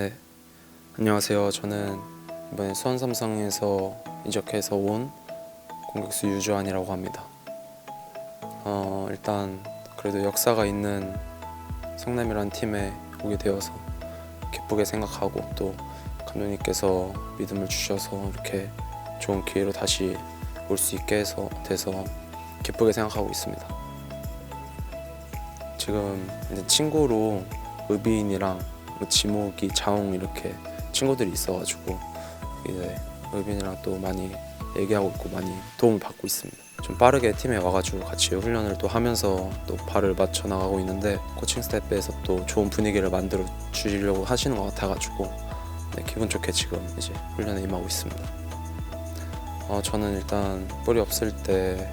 네, 안녕하세요. 저는 이번에 수원 삼성에서 이적해서 온 공격수 유주환이라고 합니다. 어, 일단 그래도 역사가 있는 성남이라는 팀에 오게 되어서 기쁘게 생각하고 또 감독님께서 믿음을 주셔서 이렇게 좋은 기회로 다시 올 수 있게 해서 돼서 기쁘게 생각하고 있습니다. 지금 친구로 뭐 지목이 자웅 이렇게 친구들이 있어가지고 이제 의빈이랑 또 많이 얘기하고 있고 많이 도움을 받고 있습니다. 좀 빠르게 팀에 와가지고 같이 훈련을 또 하면서 또 발을 맞춰 나가고 있는데 코칭 스태프에서 또 좋은 분위기를 만들어 주려고 하시는 것 같아가지고 네, 기분 좋게 지금 이제 훈련에 임하고 있습니다. 어, 저는 일단 볼이 없을 때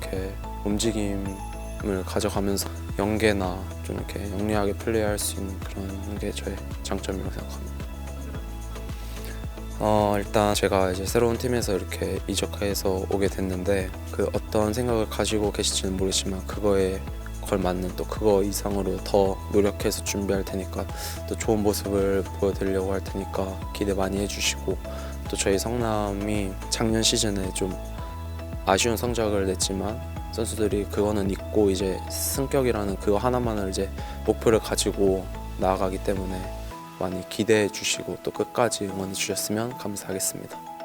이렇게 움직임 을 가져가면서 연계나 좀 이렇게 영리하게 플레이할 수 있는 그런 게 저의 장점이라고 생각합니다. 어, 일단 제가 이제 새로운 팀에서 이렇게 이적해서 오게 됐는데 그 어떤 생각을 가지고 계실지는 모르지만 그거에 걸맞는 또 그거 이상으로 더 노력해서 준비할 테니까 또 좋은 모습을 보여드리려고 할 테니까 기대 많이 해주시고 또 저희 성남이 작년 시즌에 좀 아쉬운 성적을 냈지만 선수들이 그거는 잊고 이제 승격이라는 그거 하나만을 이제 목표를 가지고 나아가기 때문에 많이 기대해 주시고 또 끝까지 응원해 주셨으면 감사하겠습니다.